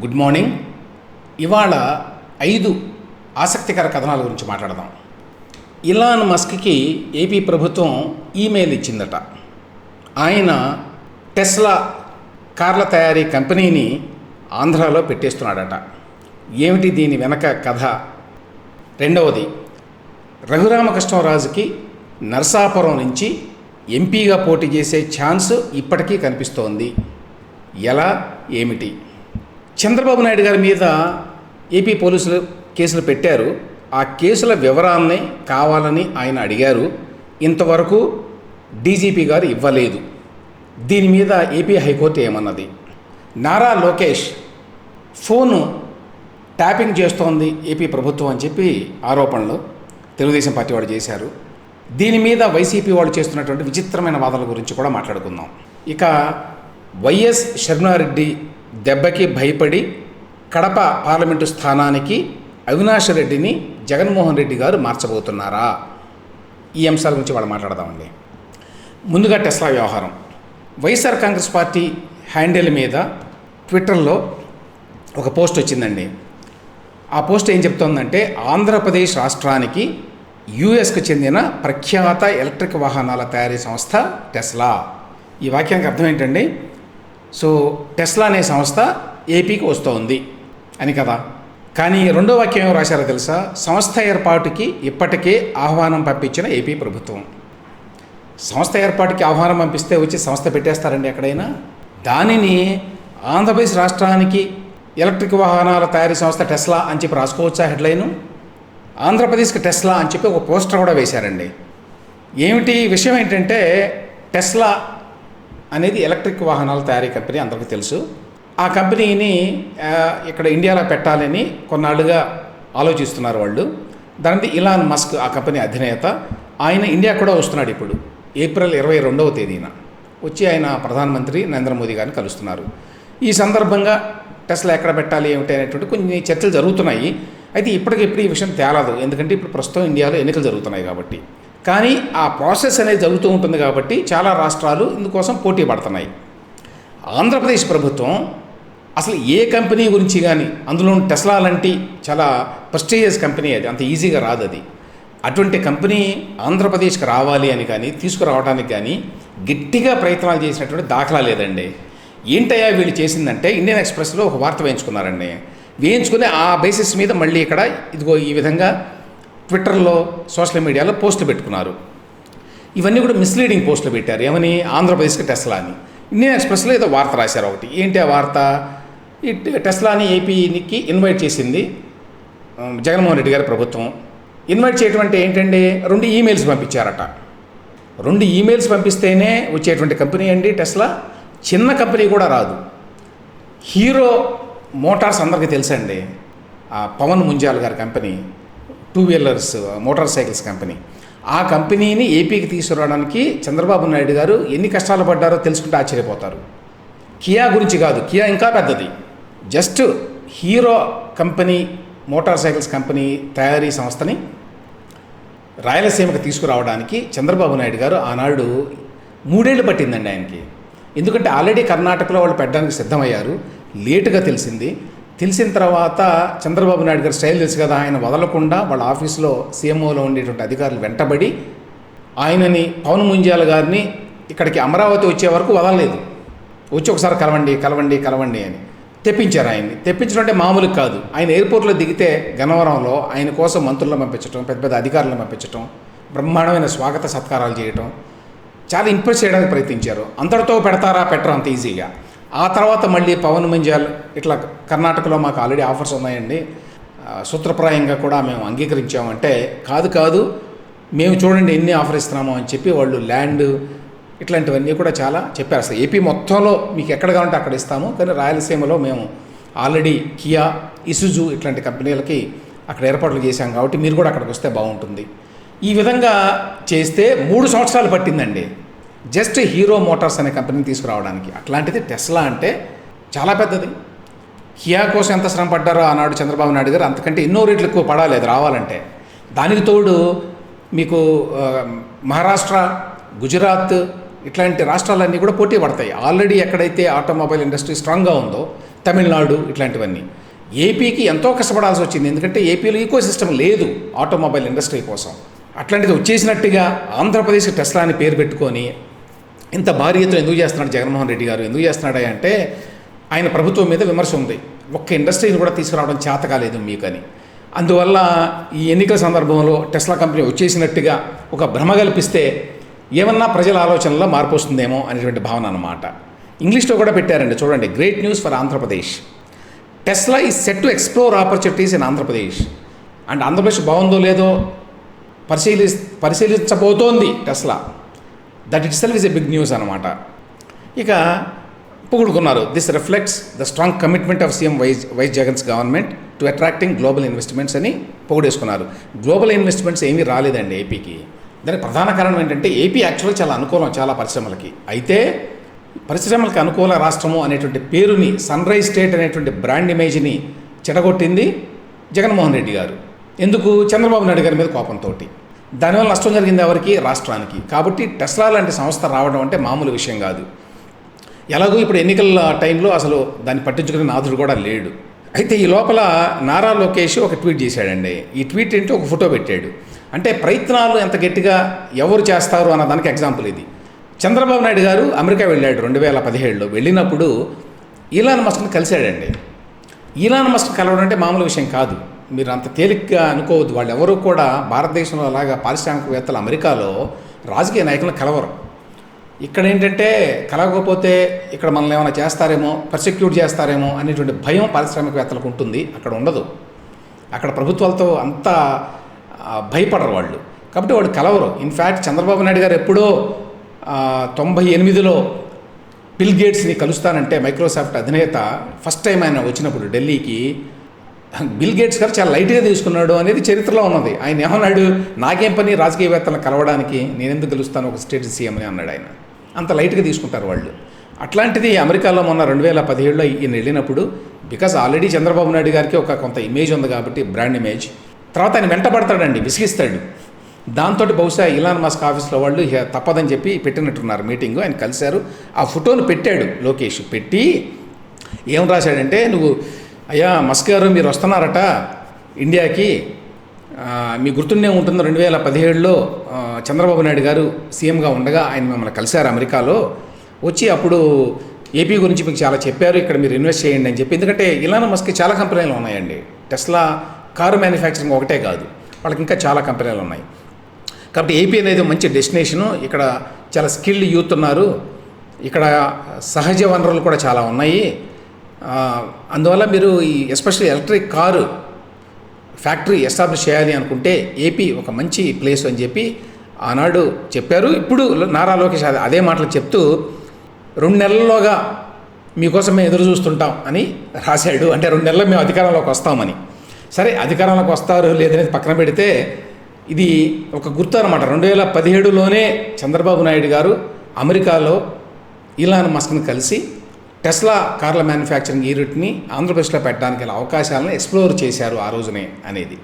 Good morning. ఇవాళ ఐదు ఆసక్తికర కథనాల గురించి మాట్లాడదాం. ఇలాన్ మస్క్కి ఏపీ ప్రభుత్వం ఈమెయిల్ ఇచ్చిందట. ఆయన టెస్లా కార్ల తయారీ కంపెనీని ఆంధ్రాలో పెట్టేస్తున్నాడట. ఏమిటి దీని వెనక కథ? రెండవది రఘురామకృష్ణరాజుకి నర్సాపురం నుంచి ఎంపీగా పోటీ చేసే ఛాన్స్ ఇప్పటికీ కనిపిస్తోంది. ఎలా? ఏమిటి? చంద్రబాబు నాయుడు గారి మీద ఏపీ పోలీసులు కేసులు పెట్టారు. ఆ కేసుల వివరాలని కావాలని ఆయన అడిగారు. ఇంతవరకు డీజీపీ గారు ఇవ్వలేదు. దీని మీద ఏపీ హైకోర్టు ఏమన్నది? నారా లోకేష్ ఫోను ట్యాపింగ్ చేస్తోంది ఏపీ ప్రభుత్వం అని చెప్పి ఆరోపణలు తెలుగుదేశం పార్టీ వాళ్ళు చేశారు. దీని మీద వైసీపీ వాళ్ళు చేస్తున్నటువంటి విచిత్రమైన వాదనల గురించి కూడా మాట్లాడుకుందాం. ఇక వైఎస్ శర్మారెడ్డి దెబ్బకి భయపడి కడప పార్లమెంటు స్థానానికి అవినాష్ రెడ్డిని జగన్మోహన్ రెడ్డి గారు మార్చబోతున్నారా? ఈ అంశాల గురించి వాళ్ళు మాట్లాడదామండి. ముందుగా టెస్లా వ్యవహారం. వైఎస్ఆర్ కాంగ్రెస్ పార్టీ హ్యాండిల్ మీద ట్విట్టర్లో ఒక పోస్ట్ వచ్చిందండి. ఆ పోస్ట్ ఏం చెప్తోందంటే ఆంధ్రప్రదేశ్ రాష్ట్రానికి యుఎస్కు చెందిన ప్రఖ్యాత ఎలక్ట్రిక్ వాహనాల తయారీ సంస్థ టెస్లా. ఈ వాక్యానికి అర్థం ఏంటండి? సో టెస్లా అనే సంస్థ ఏపీకి వస్తోంది అని కదా. కానీ రెండో వాక్యం ఏం రాశారో తెలుసా? సంస్థ ఏర్పాటుకి ఇప్పటికే ఆహ్వానం పంపించిన ఏపీ ప్రభుత్వం. సంస్థ ఏర్పాటుకి ఆహ్వానం పంపిస్తే వచ్చి సంస్థ పెట్టేస్తారండి ఎక్కడైనా? దానిని ఆంధ్రప్రదేశ్ రాష్ట్రానికి ఎలక్ట్రిక్ వాహనాల తయారీ సంస్థ టెస్లా అని చెప్పి రాసుకోవచ్చా హెడ్లైను? ఆంధ్రప్రదేశ్కి టెస్లా అని చెప్పి ఒక పోస్టర్ కూడా వేశారండి. ఏమిటి విషయం ఏంటంటే టెస్లా అనేది ఎలక్ట్రిక్ వాహనాల తయారీ కంపెనీ అందరికీ తెలుసు. ఆ కంపెనీని ఇక్కడ ఇండియాలో పెట్టాలని కొన్నాళ్ళుగా ఆలోచిస్తున్నారు వాళ్ళు. దానికి ఇలాన్ మస్క్ ఆ కంపెనీ అధినేత. ఆయన ఇండియా కూడా వస్తున్నాడు ఇప్పుడు. ఏప్రిల్ ఇరవై రెండవ తేదీన వచ్చి ఆయన ప్రధానమంత్రి నరేంద్ర మోదీ గారిని కలుస్తున్నారు. ఈ సందర్భంగా టెస్లా ఎక్కడ పెట్టాలి ఏమిటి అనేటువంటి కొన్ని చర్చలు జరుగుతున్నాయి. అయితే ఇప్పటికిప్పుడు ఈ విషయం తేలదు. ఎందుకంటే ఇప్పుడు ప్రస్తుతం ఇండియాలో ఎన్నికలు జరుగుతున్నాయి కాబట్టి. కానీ ఆ ప్రాసెస్ అనేది జరుగుతూ ఉంటుంది కాబట్టి చాలా రాష్ట్రాలు ఇందుకోసం పోటీ పడుతున్నాయి. ఆంధ్రప్రదేశ్ ప్రభుత్వం అసలు ఏ కంపెనీ గురించి కానీ అందులో టెస్లా లాంటి చాలా ప్రెస్టీజియస్ కంపెనీ అది అంత ఈజీగా రాదు అది. అటువంటి కంపెనీ ఆంధ్రప్రదేశ్కి రావాలి అని కానీ తీసుకురావడానికి కానీ గట్టిగా ప్రయత్నాలు చేసినటువంటి దాఖలా లేదండి. ఏంటయ్యా వీళ్ళు చేసిందంటే ఇండియన్ ఎక్స్ప్రెస్లో ఒక వార్త వేయించుకున్నారండి. వేయించుకుని ఆ బేసిస్ మీద మళ్ళీ ఇక్కడ ఇదిగో ఈ విధంగా ట్విట్టర్లో సోషల్ మీడియాలో పోస్టులు పెట్టుకున్నారు. ఇవన్నీ కూడా మిస్లీడింగ్ పోస్టులు పెట్టారు. ఏమని? ఆంధ్రప్రదేశ్కి టెస్లా అని ఇండియన్ ఎక్స్ప్రెస్లో ఏదో వార్త రాశారు ఒకటి. ఏంటి ఆ వార్త? ఈ టెస్లాని ఏపీకి ఇన్వైట్ చేసింది జగన్మోహన్ రెడ్డి గారి ప్రభుత్వం. ఇన్వైట్ చేయటం అంటే ఏంటంటే రెండు ఈమెయిల్స్ పంపించారట. రెండు ఈమెయిల్స్ పంపిస్తేనే వచ్చేటువంటి కంపెనీ అండి టెస్లా. చిన్న కంపెనీ కూడా రాదు. హీరో మోటార్స్ అందరికీ తెలుసండి. ఆ పవన్ ముంజాల్ గారి company. Two wheelers motorcycles company. ఆ కంపెనీని ఏపీకి తీసుకురావడానికి చంద్రబాబు నాయుడు గారు ఎన్ని కష్టాలు పడ్డారో తెలుసుకుంటే ఆశ్చర్యపోతారు. కియా గురించి కాదు కియా ఇంకా పెద్దది. Just Hero company motorcycles company తయారీ సంస్థని రాయలసీమకు తీసుకురావడానికి చంద్రబాబు నాయుడు గారు ఆనాడు మూడేళ్ళు పట్టిందండి ఆయనకి. ఎందుకంటే ఆల్రెడీ కర్ణాటకలో వాళ్ళు పెట్టడానికి సిద్ధమయ్యారు. లేటుగా తెలిసింది. తెలిసిన తర్వాత చంద్రబాబు నాయుడు గారి స్టైల్ తెలుసు కదా ఆయన వదలకుండా వాళ్ళ ఆఫీస్లో సీఎంఓలో ఉండేటువంటి అధికారులు వెంటబడి ఆయనని పవన్ ముంజాల గారిని ఇక్కడికి అమరావతి వచ్చే వరకు వదలలేదు. వచ్చి ఒకసారి కలవండి కలవండి కలవండి అని తెప్పించారు ఆయన్ని. తెప్పించడం అంటే మామూలు కాదు. ఆయన ఎయిర్పోర్ట్లో దిగితే గన్నవరంలో ఆయన కోసం మంత్రులను పంపించడం పెద్ద పెద్ద అధికారులను పంపించడం బ్రహ్మాండమైన స్వాగత సత్కారాలు చేయటం చాలా ఇంప్రెస్ చేయడానికి ప్రయత్నించారు. అంతటితో పెడతారా పెట్టరు అంత ఈజీగా. ఆ తర్వాత మళ్ళీ పవన్ మంజాల్ ఇట్లా కర్ణాటకలో మాకు ఆల్రెడీ ఆఫర్స్ ఉన్నాయండి. సూత్రప్రాయంగా కూడా మేము అంగీకరించామంటే కాదు కాదు మేము చూడండి ఎన్ని ఆఫర్ ఇస్తున్నామో అని చెప్పి వాళ్ళు ల్యాండ్ ఇట్లాంటివన్నీ కూడా చాలా చెప్పారు. అసలు ఏపీ మొత్తంలో మీకు ఎక్కడ కావాలంటే అక్కడ ఇస్తాము. కానీ రాయలసీమలో మేము ఆల్రెడీ కియా ఇసుజు ఇట్లాంటి కంపెనీలకి అక్కడ ఏర్పాట్లు చేశాం కాబట్టి మీరు కూడా అక్కడికి వస్తే బాగుంటుంది. ఈ విధంగా చేస్తే మూడు సంవత్సరాలు పట్టిందండి. జస్ట్ హీరో మోటార్స్ అనే కంపెనీని తీసుకురావడానికి. అట్లాంటిది టెస్లా అంటే చాలా పెద్దది. కియా కోసం ఎంత శ్రమ పడ్డారో ఆనాడు చంద్రబాబు నాయుడు గారు అంతకంటే ఎన్నో రేట్లు ఎక్కువ పడాలేదు రావాలంటే. దానికి తోడు మీకు మహారాష్ట్ర గుజరాత్ ఇట్లాంటి రాష్ట్రాలన్నీ కూడా పోటీ పడతాయి. ఆల్రెడీ ఎక్కడైతే ఆటోమొబైల్ ఇండస్ట్రీ స్ట్రాంగ్గా ఉందో తమిళనాడు ఇట్లాంటివన్నీ. ఏపీకి ఎంతో కష్టపడాల్సి వచ్చింది. ఎందుకంటే ఏపీలో ఈకో సిస్టమ్ లేదు ఆటోమొబైల్ ఇండస్ట్రీ కోసం. అట్లాంటిది వచ్చేసినట్టుగా ఆంధ్రప్రదేశ్కి టెస్లా అని పేరు పెట్టుకొని ఇంత భారీ ఎత్తున ఎందుకు చేస్తున్నాడు జగన్మోహన్ రెడ్డి గారు? ఎందుకు చేస్తున్నాడు అంటే ఆయన ప్రభుత్వం మీద విమర్శ ఉంది. ఒక్క ఇండస్ట్రీని కూడా తీసుకురావడం చేత కాలేదు మీకని. అందువల్ల ఈ ఎన్నికల సందర్భంలో టెస్లా కంపెనీ వచ్చేసినట్టుగా ఒక భ్రమ కల్పిస్తే ఏమన్నా ప్రజల ఆలోచనలో మార్పు వస్తుందేమో అనేటువంటి భావన అన్నమాట. ఇంగ్లీష్లో కూడా పెట్టారండి చూడండి great news for Andhra Pradesh Tesla ఈ set to explore opportunities in Andhra Pradesh and Andhra Pradesh బాగుందో లేదో పరిశీలి పరిశీలించబోతోంది Tesla. That it self is a big news అనమాట ఇక పొగుడుకున్నారు. This reflects the strong commitment of CM వైజ్ వైస్ Jagan's government to attracting global investments అని పొగుడేసుకున్నారు. గ్లోబల్ ఇన్వెస్ట్మెంట్స్ ఏమీ రాలేదండి ఏపీకి దానికి ప్రధాన కారణం ఏంటంటే ఏపీ యాక్చువల్గా చాలా అనుకూలం చాలా పరిశ్రమలకి. అయితే పరిశ్రమలకు అనుకూల రాష్ట్రము అనేటువంటి పేరుని సన్ రైజ్ స్టేట్ అనేటువంటి బ్రాండ్ ఇమేజ్ని చెడగొట్టింది జగన్మోహన్ రెడ్డి గారు. ఎందుకు? చంద్రబాబు నాయుడు గారి మీద కోపంతో దానివల్ల నష్టం జరిగింది ఎవరికి? రాష్ట్రానికి. కాబట్టి టెస్లా లాంటి సంస్థ రావడం అంటే మామూలు విషయం కాదు. ఎలాగో ఇప్పుడు ఎన్నికల టైంలో అసలు దాన్ని పట్టించుకునే నాథుడు కూడా లేడు. అయితే ఈ లోపల నారా లోకేష్ ఒక ట్వీట్ చేశాడండి. ఈ ట్వీట్ ఏంటి? ఒక ఫోటో పెట్టాడు. అంటే ప్రయత్నాలు ఎంత గట్టిగా ఎవరు చేస్తారు అన్న దానికి ఎగ్జాంపుల్ ఇది. చంద్రబాబు నాయుడు గారు అమెరికా వెళ్ళాడు రెండు వేల పదిహేడులో. వెళ్ళినప్పుడు ఈలాన్ మస్క్ని కలిశాడండి. ఈలాన్ మస్క్ కలవడం అంటే మామూలు విషయం కాదు. మీరు అంత తేలిగ్గా అనుకోవద్దు. వాళ్ళు ఎవరూ కూడా భారతదేశంలో అలాగా పారిశ్రామికవేత్తలు అమెరికాలో రాజకీయ నాయకులను కలవరు. ఇక్కడ ఏంటంటే కలగకపోతే ఇక్కడ మనల్ని ఏమైనా చేస్తారేమో పర్సిక్యూట్ చేస్తారేమో అనేటువంటి భయం పారిశ్రామికవేత్తలకు ఉంటుంది. అక్కడ ఉండదు. అక్కడ ప్రభుత్వాలతో అంత భయపడరు వాళ్ళు. కాబట్టి వాళ్ళు కలవరు. ఇన్ఫ్యాక్ట్ చంద్రబాబు నాయుడు గారు ఎప్పుడో తొంభై ఎనిమిదిలో పిల్ గేట్స్ని కలుస్తానంటే మైక్రోసాఫ్ట్ అధినేత ఫస్ట్ టైం ఆయన వచ్చినప్పుడు ఢిల్లీకి బిల్ గేట్స్ గారు చాలా లైట్గా తీసుకున్నాడు అనేది చరిత్రలో ఉన్నది. ఆయన ఏమన్నాడు? నాకేం పని? రాజకీయవేత్తలను కలవడానికి నేను ఎందుకు గెలుస్తాను? ఒక స్టేట్ సీఎం అని అన్నాడు ఆయన. అంత లైట్గా తీసుకుంటారు వాళ్ళు. అట్లాంటిది అమెరికాలో మొన్న రెండు వేల పదిహేడులో ఈయన వెళ్ళినప్పుడు బికాస్ ఆల్రెడీ చంద్రబాబు నాయుడు గారికి ఒక కొంత ఇమేజ్ ఉంది కాబట్టి బ్రాండ్ ఇమేజ్ తర్వాత ఆయన వెంటబడతాడండి విసిగిస్తాడు. దాంతో బహుశా ఇలాన్ మస్క్ ఆఫీస్లో వాళ్ళు తప్పదని చెప్పి పెట్టినట్టున్నారు మీటింగ్. ఆయన కలిశారు. ఆ ఫోటోను పెట్టాడు లోకేష్. పెట్టి ఏం రాశాడంటే నువ్వు అయ్యా మస్క్ గారు మీరు వస్తున్నారట. ఇండియాకి మీ గుర్తుండే ఉంటుంది రెండు వేల పదిహేడులో చంద్రబాబు నాయుడు గారు సీఎంగా ఉండగా ఆయన మిమ్మల్ని కలిశారు అమెరికాలో. వచ్చి అప్పుడు ఏపీ గురించి మీకు చాలా చెప్పారు ఇక్కడ మీరు ఇన్వెస్ట్ చేయండి అని చెప్పి. ఎందుకంటే ఇలాన మస్క్ చాలా కంపెనీలు ఉన్నాయండి. టెస్లా కారు మ్యానుఫ్యాక్చరింగ్ ఒకటే కాదు వాళ్ళకి ఇంకా చాలా కంపెనీలు ఉన్నాయి. కాబట్టి ఏపీ అనేది మంచి డెస్టినేషను. ఇక్కడ చాలా స్కిల్డ్ యూత్ ఉన్నారు. ఇక్కడ సహజ వనరులు కూడా చాలా ఉన్నాయి. అందువల్ల మీరు ఈ especially electric car factory establish చేయాలి అనుకుంటే ఏపీ ఒక మంచి ప్లేస్ అని చెప్పి ఆనాడు చెప్పారు. ఇప్పుడు నారా లోకేష్ అదే- అదే మాటలు చెప్తూ రెండు నెలల్లోగా మీకోసం మేము ఎదురు చూస్తుంటాం అని రాశాడు. అంటే రెండు నెలల్లో మేము అధికారంలోకి వస్తామని. సరే అధికారంలోకి వస్తారు లేదనేది పక్కన పెడితే ఇది ఒక గుర్తు అనమాట రెండు వేల పదిహేడులోనే చంద్రబాబు నాయుడు గారు అమెరికాలో ఇలాన్ మస్క్ని కలిసి టెస్లా కార్ల మ్యానుఫ్యాక్చరింగ్ యూనిట్ని ఆంధ్రప్రదేశ్లో పెట్టడానికి గల అవకాశాలను ఎక్స్ప్లోర్ చేశారు ఆ రోజునే అనేది.